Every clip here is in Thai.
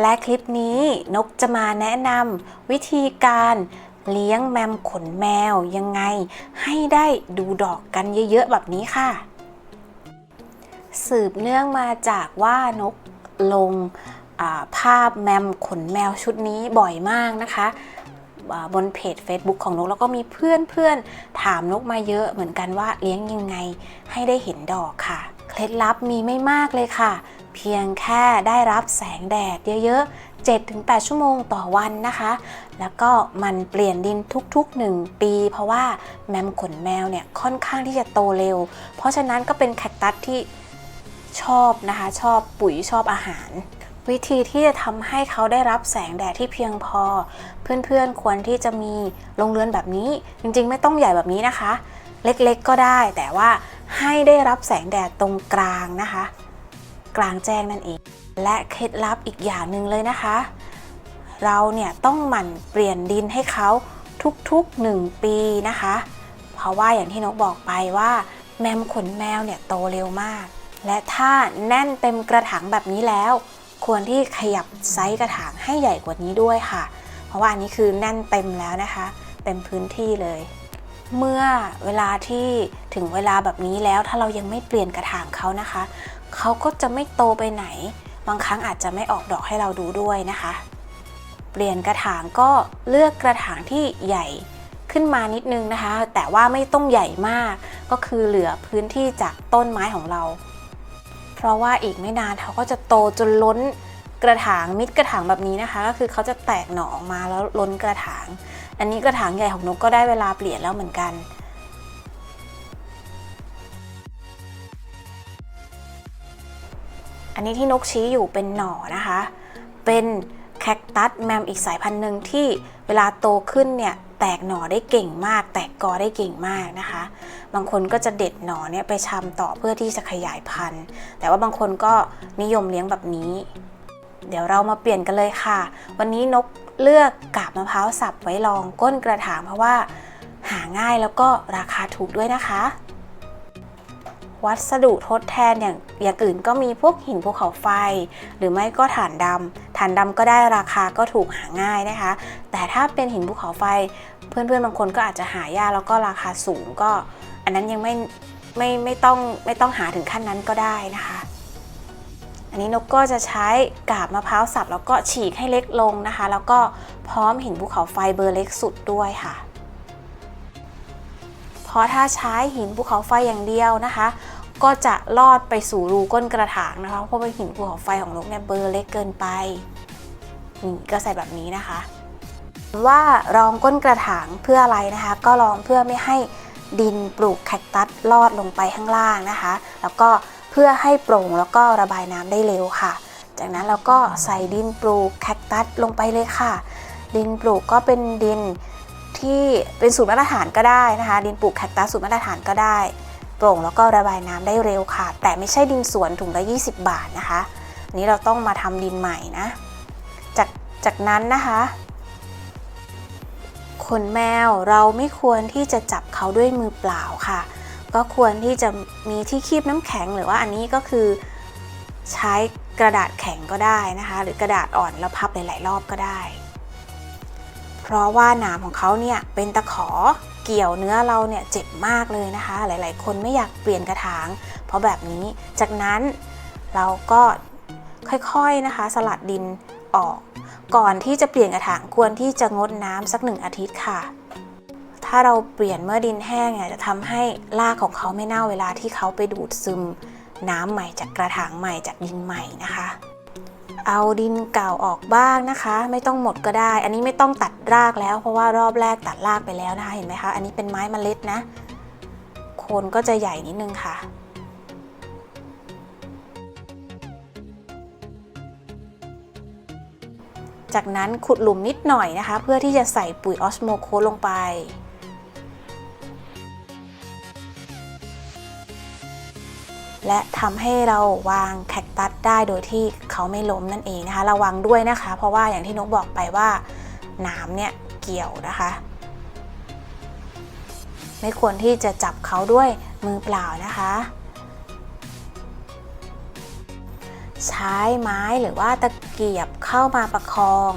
และคลิปนี้นกจะมาแนะนำวิธีการเลี้ยงแมมขนแมวยังไง ให้ได้ดูดอกกันเยอะๆแบบนี้ค่ะ สืบเนื่องมาจากว่านกลงภาพแมมขนแมวชุดนี้บ่อยมากนะคะบนเพจ Facebook ของนกแล้วก็มีเพื่อนๆถามนกมาเยอะเหมือนกันว่าเลี้ยงยังไงให้ได้เห็นดอกค่ะ เคล็ดลับมีไม่มากเลยค่ะ เพียงแค่ได้รับแสงแดดเยอะๆ 7-8 ชั่วโมงต่อวันนะคะ แล้วก็มันเปลี่ยนดินทุกๆ 1 ปี เพราะว่าแมมขนแมวเนี่ยค่อนข้างที่จะโตเร็ว เพราะฉะนั้นก็เป็นแคคตัสที่ชอบนะคะ ชอบปุ๋ยชอบอาหารวิธีที่จะทำให้เขาได้รับแสงแดดที่เพียงพอ เพื่อนๆควรที่จะมีโรงเรือนแบบนี้ จริงๆ ไม่ต้องใหญ่แบบนี้นะคะ เล็กๆก็ได้ แต่ว่าให้ได้รับแสงแดดตรงกลางนะคะ กลางแจ้งนั่นเอง และเคล็ดลับอีกอย่างหนึ่งเลยนะคะ เราเนี่ยต้องหมั่นเปลี่ยนดินให้เขาทุกๆ 1 ปีนะคะ เพราะว่าอย่างที่นกบอกไปว่า แมมขนแมวเนี่ยโตเร็วมาก และถ้าแน่นเต็มกระถางแบบนี้แล้ว ควรที่ขยับไซส์กระถางให้ใหญ่กว่านี้ด้วยค่ะ เพราะว่าอันนี้คือแน่นเต็มแล้วนะคะ เต็มพื้นที่เลย เมื่อเวลาที่ถึงเวลาแบบนี้แล้วถ้าเรายังไม่เปลี่ยนกระถางเขานะคะ เขาก็จะไม่โตไปไหน บางครั้งอาจจะไม่ออกดอกให้เราดูด้วยนะคะ เปลี่ยนกระถางก็เลือกกระถางที่ใหญ่ขึ้นมานิดนึงนะคะ แต่ว่าไม่ต้องใหญ่มาก ก็คือเหลือพื้นที่จากต้นไม้ของเรา เพราะว่าอีกไม่นานเขาก็จะโตจนล้นกระถางมิดกระถางแบบนี้นะคะ ก็คือเขาจะแตกหน่อออกมาแล้วล้นกระถาง อันนี้กระถางใหญ่ของนกก็ได้เวลาเปลี่ยนแล้วเหมือนกัน อันนี้ที่นกชี้อยู่เป็นหน่อนะคะ เป็นแคคตัสแมมอีกสายพันธุ์หนึ่งที่เวลาโตขึ้นเนี่ยแตกหน่อได้เก่งมาก แตกกอได้เก่งมากนะคะ บางคนก็จะเด็ดหน่อเนี่ยไปชำต่อเพื่อที่จะขยายพันธุ์ แต่ว่าบางคนก็นิยมเลี้ยงแบบนี้ เดี๋ยวเรามาเปลี่ยนกันเลยค่ะ วันนี้นกเลือกกาบมะพร้าวสับไว้รองก้นกระถางเพราะว่าหาง่ายแล้วก็ราคาถูกด้วยนะคะ วัสดุทดแทนอย่างอย่างอื่นก็มีพวกหินภูเขาไฟ หรือไม่ก็ถ่านดำถ่านดำก็ได้ราคาก็ถูกหาง่ายนะคะ แต่ถ้าเป็นหินภูเขาไฟ เพื่อนๆบางคนก็อาจจะหายากแล้วก็ราคาสูงก็ อันนั้นยังไม่ไม่ไม่ต้องไม่ต้องหาถึงขั้นนั้นก็ได้นะคะ อันนี้นกก็จะใช้กาบมะพร้าวสับแล้วก็ฉีกให้เล็กลงนะคะ แล้วก็พร้อมหินภูเขาไฟเบอร์เล็กสุดด้วยค่ะ ราะถ้าใช้หินภูเขาไฟอย่างเดียวนะคะ ก็จะลอดไปสู่รูก้นกระถางนะคะ เพราะเป็นหินภูเขาไฟของนกเนี่ยเบอร์เล็กเกินไปนี่ก็ใส่แบบนี้นะคะ ว่ารองก้นกระถางเพื่ออะไรนะคะ ก็รองเพื่อไม่ให้ดินปลูกแคคตัสลอดลงไปข้างล่างนะคะ แล้วก็เพื่อให้โปร่งแล้วก็ระบายน้ำได้เร็วค่ะ จากนั้นเราก็ใส่ดินปลูกแคคตัสลงไปเลยค่ะ ดินปลูกก็เป็นดิน ที่เป็นสูตรมาตรฐานก็ได้นะคะ ดินปลูกแคคตัสสูตรมาตรฐานก็ได้ โปร่งแล้วก็ระบายน้ำได้เร็วค่ะ แต่ไม่ใช่ดินสวนถุงละ20 บาทนะคะอันนี้เราต้องมาทำดินใหม่นะจากจากนั้นนะคะขนแมวเราไม่ควรที่จะจับเขาด้วยมือเปล่าค่ะ ก็ควรที่จะมีที่คีบน้ำแข็งหรือว่าอันนี้ก็คือใช้กระดาษแข็งก็ได้นะคะ หรือกระดาษอ่อนแล้วพับหลายๆรอบก็ได้ เพราะว่าหนามของเขาเนี่ยเป็นตะขอเกี่ยวเนื้อเราเนี่ยเจ็บมากเลยนะคะ หลายๆ คนไม่อยากเปลี่ยนกระถาง เพราะแบบนี้จากนั้นเราก็ค่อยๆนะคะ สลัดดินออก ก่อนที่จะเปลี่ยนกระถางควรที่จะงดน้ำสักหนึ่งอาทิตย์ค่ะ ถ้าเราเปลี่ยนเมื่อดินแห้งเนี่ยจะทำให้รากของเขาไม่เน่าเวลาที่เขาไปดูดซึม น้ำใหม่จากกระถางใหม่จากดินใหม่นะคะ เอาดินเก่าออกบ้างนะคะ ไม่ต้องหมดก็ได้ อันนี้ไม่ต้องตัดรากแล้ว เพราะว่ารอบแรกตัดรากไปแล้วนะคะ เห็นไหมคะ อันนี้เป็นไม้มเมล็ดนะ โคนก็จะใหญ่นิดนึงค่ะจากนั้นขุดหลุมนิดหน่อยนะคะ เพื่อที่จะใส่ปุ๋ยออสโมโคลงไป และทำให้เราวางแคคตัสได้โดยที่เขาไม่ล้มนั่นเองนะคะ ระวังด้วยนะคะ เพราะว่าอย่างที่นกบอกไปว่าหนามเนี่ยเกี่ยวนะคะ ไม่ควรที่จะจับเขาด้วยมือเปล่านะคะ ใช้ไม้หรือว่าตะเกียบเข้ามาประคอง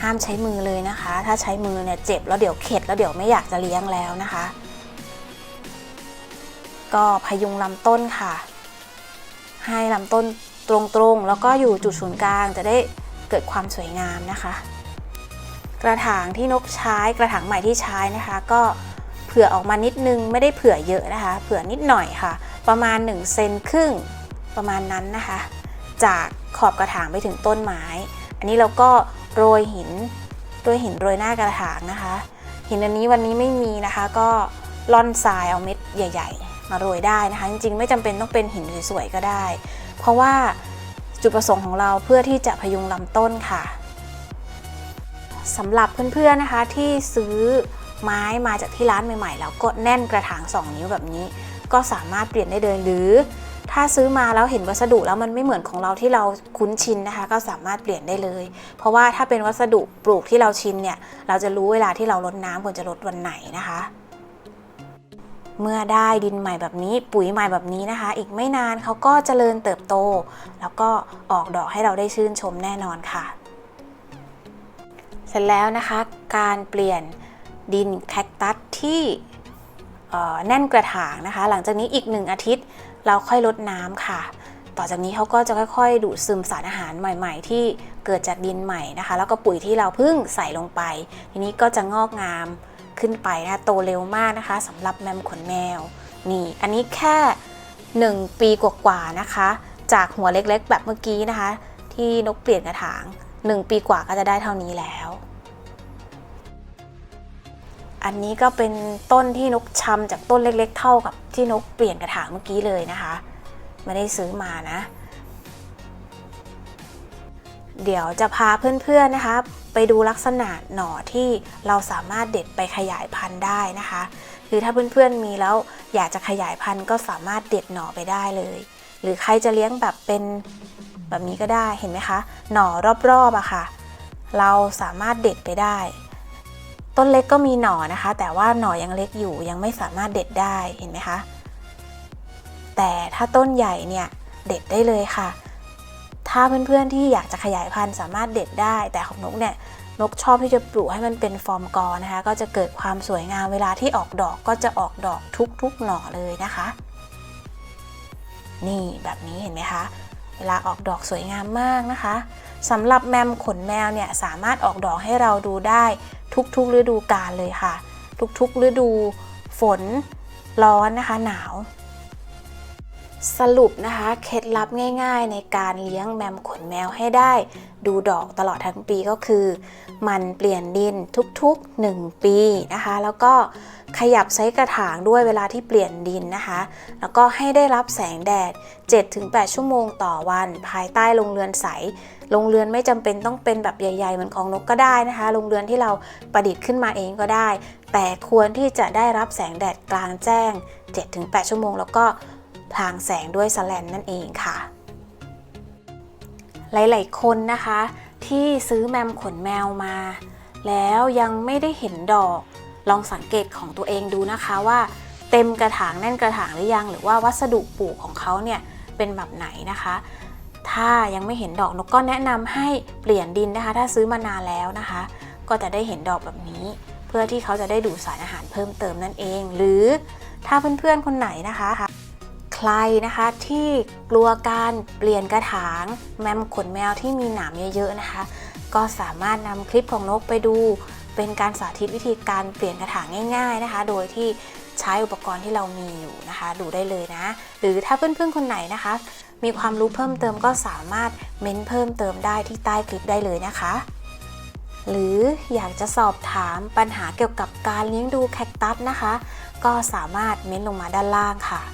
ห้ามใช้มือเลยนะคะ ถ้าใช้มือเนี่ยเจ็บแล้วเดี๋ยวเข็ดแล้วเดี๋ยวไม่อยากจะเลี้ยงแล้วนะคะ ก็พยุงลำต้นค่ะ ให้ลำต้นตรงๆ แล้วก็อยู่จุดศูนย์กลางจะได้เกิดความสวยงามนะคะ กระถางที่นกใช้กระถางใหม่ที่ใช้นะคะ ก็เผื่อออกมานิดนึงไม่ได้เผื่อเยอะนะคะ เผื่อนิดหน่อยค่ะ ประมาณ1เซนครึ่งประมาณนั้นนะคะ จากขอบกระถางไปถึงต้นไม้ อันนี้เราก็โรยหินโรยหินโรยหน้ากระถางนะคะ หินอันนี้วันนี้ไม่มีนะคะ ก็ล่อนทรายเอาเม็ดใหญ่ ๆ มาโรยได้นะคะ จริงๆ ไม่จำเป็นต้องเป็นหินสวยๆก็ได้ เพราะว่าจุดประสงค์ของเราเพื่อที่จะพยุงลำต้นค่ะสำหรับเพื่อนๆนะคะที่ซื้อไม้มาจากที่ร้านใหม่ๆ แล้วก็แน่นกระถาง 2 นิ้วแบบนี้ ก็สามารถเปลี่ยนได้เลยหรือ ถ้าซื้อมาแล้วเห็นวัสดุแล้วมันไม่เหมือนของเราที่เราคุ้นชินนะคะ ก็สามารถเปลี่ยนได้เลย เพราะว่าถ้าเป็นวัสดุปลูกที่เราชินเนี่ยเราจะรู้เวลาที่เราลดน้ำควรจะลดวันไหนนะคะ เมื่อได้ดินใหม่แบบนี้ปุ๋ยใหม่แบบนี้นะคะ อีกไม่นานเขาก็เจริญเติบโต แล้วก็ออกดอกให้เราได้ชื่นชมแน่นอนค่ะ เสร็จแล้วนะคะ การเปลี่ยนดินแคคตัสที่แน่นกระถางนะคะ หลังจากนี้อีกหนึ่งอาทิตย์เราค่อยลดน้ำค่ะ ต่อจากนี้เขาก็จะค่อยๆ ดูดซึมสารอาหารใหม่ ๆ ที่เกิดจากดินใหม่นะคะ แล้วก็ปุ๋ยที่เราเพิ่งใส่ลงไป ทีนี้ก็จะงอกงาม ขึ้นไปนะโตเร็วมากนะคะสำหรับแมมขนแมวนี่อันนี้แค่ 1 ปีกว่าๆนะคะ จากหัวเล็กๆ แบบเมื่อกี้นะคะ ที่นกเปลี่ยนกระถาง 1 ปีกว่าก็จะได้เท่านี้แล้ว อันนี้ก็เป็นต้นที่นกชำจากต้นเล็กๆ เท่ากับที่นกเปลี่ยนกระถางเมื่อกี้เลยนะคะ ไม่ได้ซื้อมานะ เดี๋ยวจะพาเพื่อนๆนะคะ ไปดูลักษณะหน่อที่เราสามารถเด็ดไปขยายพันธุ์ได้นะคะ คือถ้าเพื่อนๆมีแล้วอยากจะขยายพันธุ์ก็สามารถเด็ดหน่อไปได้เลย หรือใครจะเลี้ยงแบบเป็นแบบนี้ก็ได้เห็นไหมคะ หน่อรอบๆอะค่ะ เราสามารถเด็ดไปได้ ต้นเล็กก็มีหน่อนะคะ แต่ว่าหน่อยังเล็กอยู่ยังไม่สามารถเด็ดได้เห็นไหมคะแต่ถ้าต้นใหญ่เนี่ยเด็ดได้เลยค่ะ ถ้าเพื่อนๆที่อยากจะขยายพันธุ์สามารถเด็ดได้ แต่ของนกเนี่ยนกชอบที่จะปลูกให้มันเป็นฟอร์มกอนะคะ ก็จะเกิดความสวยงามเวลาที่ออกดอกก็จะออกดอกทุกๆหน่อเลยนะคะ นี่แบบนี้เห็นไหมคะ เวลาออกดอกสวยงามมากนะคะสำหรับแมมขนแมวเนี่ยสามารถออกดอกให้เราดูได้ทุกๆฤดูกาลเลยค่ะ ทุกๆฤดูฝนร้อนนะคะ หนาว สรุปนะคะเคล็ดลับง่าย ๆ ในการเลี้ยงแมมขนแมวให้ได้ดูดอกตลอดทั้งปีก็คือ มันเปลี่ยนดินทุกๆ 1 ปีนะคะ แล้วก็ขยับไซส์กระถางด้วยเวลาที่เปลี่ยนดินนะคะ แล้วก็ให้ได้รับแสงแดด 7-8 ชั่วโมงต่อวัน ภายใต้โรงเรือนใสโรงเรือนไม่จำเป็นต้องเป็นแบบใหญ่ๆเหมือนของนกก็ได้นะคะโรงเรือนที่เราประดิษฐ์ขึ้นมาเองก็ได้ แต่ควรที่จะได้รับแสงแดดกลางแจ้ง 7-8 ชั่วโมง แล้วก็ พลางแสงด้วยสแลนนั่นเองค่ะ หลายๆคนนะคะ ที่ซื้อแมมขนแมวมา แล้วยังไม่ได้เห็นดอก ลองสังเกตของตัวเองดูนะคะว่า เต็มกระถางแน่นกระถางหรือยัง หรือว่าวัสดุปลูกของเขาเนี่ยเป็นแบบไหนนะคะ ถ้ายังไม่เห็นดอกนกก็แนะนำให้เปลี่ยนดินนะคะ ถ้าซื้อมานานแล้วนะคะ ก็จะได้เห็นดอกแบบนี้เพื่อที่เขาจะได้ดูดสารอาหารเพิ่มเติมนั่นเอง หรือถ้าเพื่อนๆคนไหนนะคะ ใครนะคะที่กลัวการเปลี่ยนกระถาง แมมขนแมวที่มีหนามเยอะๆนะคะ ก็สามารถนำคลิปของนกไปดู เป็นการสาธิตวิธีการเปลี่ยนกระถางง่ายๆนะคะ โดยที่ใช้อุปกรณ์ที่เรามีอยู่นะคะ ดูได้เลยนะ หรือถ้าเพื่อนๆคนไหนนะคะ มีความรู้เพิ่มเติมก็สามารถเม้นเพิ่มเติมได้ที่ใต้คลิปได้เลยนะคะ หรืออยากจะสอบถามปัญหาเกี่ยวกับการเลี้ยงดูแคคตัสนะคะ ก็สามารถเม้นลงมาด้านล่างค่ะ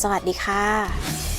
สวัสดีค่ะ